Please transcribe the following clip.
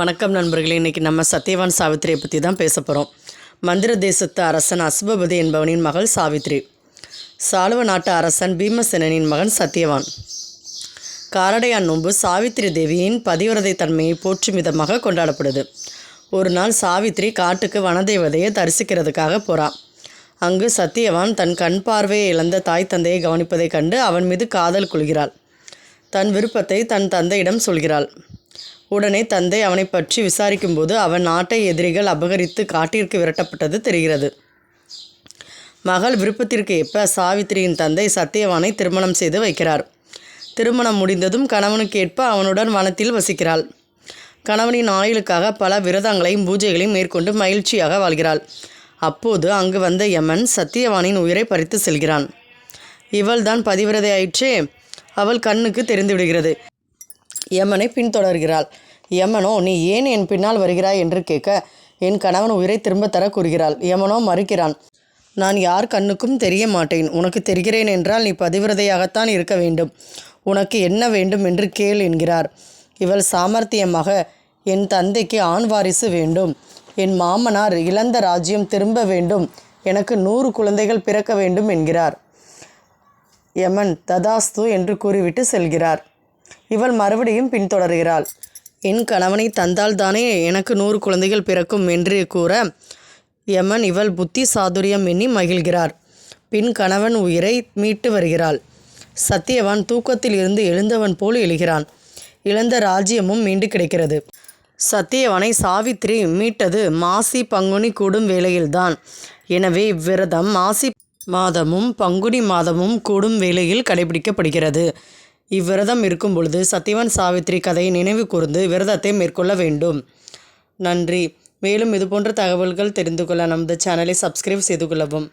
வணக்கம் நண்பர்களே. இன்றைக்கி நம்ம சத்யவான் சாவித்திரியை பற்றி தான் பேச போகிறோம் மந்திர தேசத்து அரசன் அசுபபதி என்பவனின் மகள் சாவித்ரி சாளுவ நாட்டு அரசன் பீமசேனனின் மகன் சத்யவான். காரடையான் நோன்பு சாவித்திரி தேவியின் பதிவிரதை தன்மையை போற்றும் விதமாக கொண்டாடப்படுது. ஒரு நாள் சாவித்ரி காட்டுக்கு வனதேவதையை தரிசிக்கிறதுக்காக போகிறான் அங்கு சத்தியவான் தன் கண் பார்வையை இழந்த தாய் தந்தையை கவனிப்பதைக் கண்டு அவன் மீது காதல் கொள்கிறாள். தன் விருப்பத்தை தன் தந்தையிடம் சொல்கிறாள். உடனே தந்தை அவனை பற்றி விசாரிக்கும்போது அவன் நாட்டை எதிரிகள் அபகரித்து காட்டிற்கு விரட்டப்பட்டது தெரிகிறது. மகள் விருப்பத்திற்கு ஏற்ப சாவித்திரியின் தந்தை சத்தியவானை திருமணம் செய்து வைக்கிறார். திருமணம் முடிந்ததும் கணவனுக்கு ஏற்ப அவனுடன் வனத்தில் வசிக்கிறாள். கணவனின் ஆயுளுக்காக பல விரதங்களையும் பூஜைகளையும் மேற்கொண்டு மகிழ்ச்சியாக வாழ்கிறாள். அப்போது அங்கு வந்த யமன் சத்தியவானின் உயிரை பறித்து செல்கிறான். இவள்தான் பதிவிரதை ஆயிற்றே அவள் கண்ணுக்கு தெரிந்துவிடுகிறது. யமனை பின்தொடர்கிறாள். யமனோ நீ ஏன் என் பின்னால் வருகிறாய்? என்று கேட்க என் கணவன் உயிரை திரும்ப தர கூறுகிறாள். யமனோ மறுக்கிறான் நான் யார் கண்ணுக்கும் தெரிய மாட்டேன். உனக்கு தெரிகிறேன் என்றால் நீ பதிவிரதையாகத்தான் இருக்க வேண்டும். உனக்கு என்ன வேண்டும்? என்று கேள் என்கிறார். இவள் சாமர்த்தியமாக என் தந்தைக்கு ஆண் வாரிசு வேண்டும். என் மாமனார் இழந்த ராஜ்யம் திரும்ப வேண்டும். எனக்கு நூறு குழந்தைகள் பிறக்க வேண்டும் என்கிறார். யமன் ததாஸ்து என்று கூறிவிட்டு செல்கிறார். இவள் மறுபடியும் பின்தொடர்கிறாள். என் கணவனை தந்தால் தானே எனக்கு நூறு குழந்தைகள் பிறக்கும் என்று கூற யமன் இவள் புத்தி சாதுரியம் எண்ணி மகிழ்கிறார். பின் கணவன் உயிரை மீட்டு வருகிறாள். சத்தியவான் தூக்கத்தில் இருந்து எழுந்தவன் போல் எழுகிறான். இழந்த ராஜ்யமும் மீண்டு கிடைக்கிறது. சத்தியவனை சாவித்திரி மீட்டது மாசி பங்குனி கூடும் வேளையில்தான். எனவே இவ்விரதம் மாசி மாதமும் பங்குனி மாதமும் கூடும் வேளையில் கடைபிடிக்கப்படுகிறது. இவ்விரதம் இருக்கும் பொழுது சத்தியவன் சாவித்திரி கதையை நினைவு கூர்ந்து விரதத்தை மேற்கொள்ள வேண்டும். நன்றி. மேலும் இதுபோன்ற தகவல்கள் தெரிந்து கொள்ள நமது சேனலை சப்ஸ்கிரைப் செய்து கொள்ளவும்.